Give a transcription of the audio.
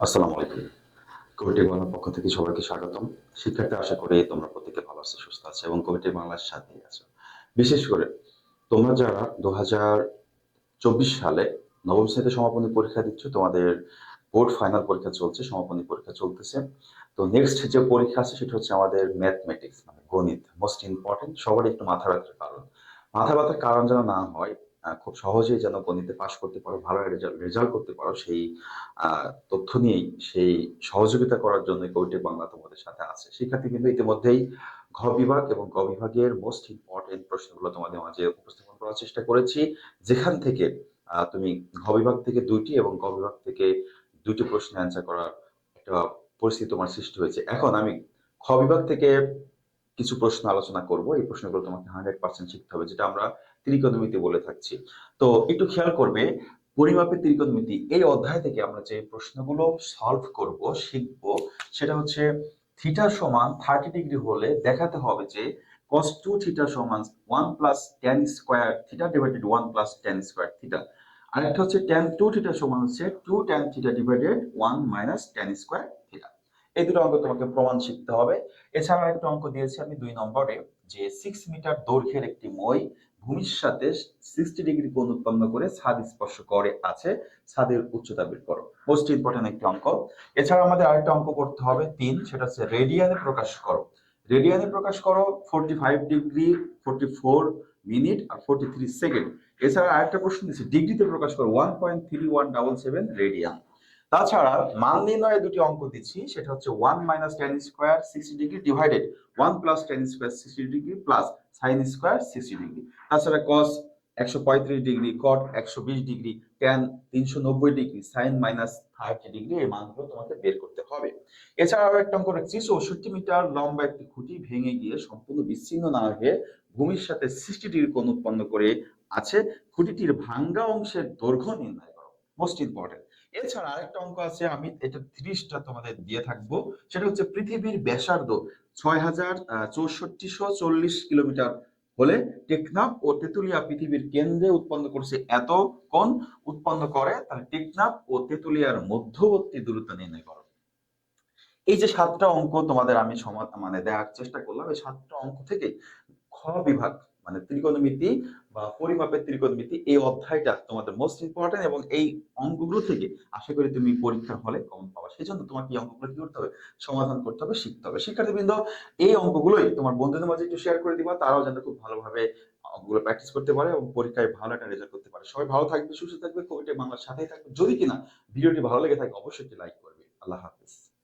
আসসালামু আলাইকুম। কমিটি বাংলার পক্ষ থেকে সবাইকে স্বাগতম। শিক্ষার্থী, আশা করি তোমরা প্রত্যেকে ভালো আছো, সুস্থ আছো এবং কমিটি বাংলার সাথেই আছো। বিশেষ করে তোমরা যারা দু হাজার চব্বিশ সালে নবম শ্রেণীতে সমাপনী পরীক্ষা দিচ্ছ, তোমাদের বোর্ড ফাইনাল পরীক্ষা চলছে, সমাপনী পরীক্ষা চলতেছে। তো নেক্সট যে পরীক্ষা আছে, সেটা হচ্ছে আমাদের ম্যাথমেটিক্স মানে গণিত মোস্ট ইম্পর্টেন্ট সবারই একটু মাথা ব্যথার কারণ। মাথা ব্যথার কারণ যেন না হয় খুব সহজেই যেন গণিতে পাশ করতে পারো, ভালো রেজাল্ট করতে পারো, সেই তথ্য নিয়েই, সেই সহযোগিতা করার জন্য কবিটি বাংলা তোমাদের সাথে আছে। শিক্ষার্থী কিন্তু ইতিমধ্যেই ঘ বিভাগ এবং গ বিভাগের মোস্ট ইম্পর্টেন্ট প্রশ্নগুলো তোমাদের মাঝে উপস্থাপন করার চেষ্টা করেছি। যেখান থেকে তুমি ঘ বিভাগ থেকে দুইটি এবং গ বিভাগ থেকে দুটি প্রশ্ন অ্যান্সার করার একটা পরিস্থিতি তোমার সৃষ্টি হয়েছে। এখন আমি, খ বিভাগ থেকে কিছু প্রশ্ন আলোচনা করব। এই প্রশ্নগুলো তোমাকে হান্ড্রেড পার্সেন্ট শিখতে হবে, যেটা আমরা ত্রিকোণমিতি বলে থাকছি। তো একটু খেয়াল করবে, পরিমাপের ত্রিকোণমিতি, এই অধ্যায় থেকে আমরা যে প্রশ্নগুলো সলভ করব, শিখব, সেটা হচ্ছে থিটা সমান থার্টি ডিগ্রি হলে দেখাতে হবে যে cos টু থিটা সমান one plus tan squared theta divided one plus tan squared theta আর আরেকটা হচ্ছে টেন টু থিটা সমান হচ্ছে two tan theta divided one minus tan squared theta এই দুটো অঙ্ক তোমাকে প্রমাণ শিখতে হবে। এছাড়া একটা অঙ্ক দিয়েছি আমি দুই নম্বরে, যে সিক্স মিটার দৈর্ঘ্যের একটি মই ভূমির সাথে সিক্সটি ডিগ্রি কোণ উৎপন্ন করে ছাদ স্পর্শ করে আছে, ছাদের উচ্চতা বের করো। মোস্ট ইম্পর্টেন্ট একটি অঙ্ক। এছাড়া আমাদের আরেকটা অঙ্ক করতে হবে তিন, সেটা হচ্ছে রেডিয়ানে প্রকাশ করো। রেডিয়ানে প্রকাশ করো forty five degree forty four minute আর ফোরটি থ্রি সেকেন্ড এছাড়া আরেকটা প্রশ্ন দিচ্ছি ডিগ্রিতে প্রকাশ করো one point three one double seven radian তাছাড়া মান নির্ণয়ে দুটি অঙ্ক দিচ্ছি, সেটা হচ্ছে one minus tan squared sixty degree divided one plus tan squared sixty degree plus sine squared sixty degree তাছাড়া কস একশো পঁয়ত্রিশ ডিগ্রি কট একশো বিশ ডিগ্রি ট্যান তিনশো নব্বই degree sine minus thirty degree এই মানগুলো তোমাকে বের করতে হবে। এছাড়া আরও একটা অঙ্ক রাখছি, চৌষট্টি মিটার লম্বা একটি খুঁটি ভেঙে গিয়ে সম্পূর্ণ বিচ্ছিন্ন না হয়ে ভূমির সাথে সিক্সটি ডিগ্রি কোণ উৎপন্ন করে আছে। খুঁটিটির ভাঙ্গা অংশের দৈর্ঘ্য নির্ণয় করো মোস্ট ইম্পর্টেন্ট এছাড়া আরেকটা অঙ্ক আছে, আমি এটা তিরিশটা তোমাদের দিয়ে থাকব। সেটা হচ্ছে পৃথিবীর ব্যাসার্ধ ছয় হাজার চৌষট্টিশো চল্লিশ কিলোমিটার হলে টেকনাফ ও তেতুলিয়া পৃথিবীর কেন্দ্রে উৎপন্ন করছে এত কোণ, উৎপন্ন করে তাহলে টেকনাফ ও তেতুলিয়ার মধ্যবর্তী দূরত্ব নির্ণয় করো। এই যে সাতটা অঙ্ক তোমাদের আমি সমাধান মানে দেওয়ার চেষ্টা করলাম, এই সাতটা অঙ্ক থেকে খ বিভাগ মানে ত্রিকোণমিতি বা পরিমাপের ত্রিকোণমিতি এই অধ্যায়টা তোমাদের মোস্ট ইম্পর্টেন্ট এবং এই অঙ্কগুলো থেকে আশা করি তুমি পরীক্ষার হলে কমন পাবা। সেই জন্য তোমাকে এই অঙ্কগুলো কি করতে হবে? সমাধান করতে হবে, শিখতে হবে। শিক্ষার্থীবৃন্দ, এই অঙ্কগুলোই তোমার বন্ধুদের মাঝে একটু শেয়ার করে দিবা, তারাও যেন খুব ভালোভাবে অঙ্কগুলো প্র্যাকটিস করতে পারে এবং পরীক্ষায় ভালো একটা রেজাল্ট করতে পারে। সবাই ভালো থাকবে, সুস্থ থাকবে কবিটা বাংলার সাথেই থাকবে। যদি কিনা ভিডিওটি ভালো লেগে থাকে, অবশ্যই একটি লাইক করবে। আল্লাহ হাফেজ।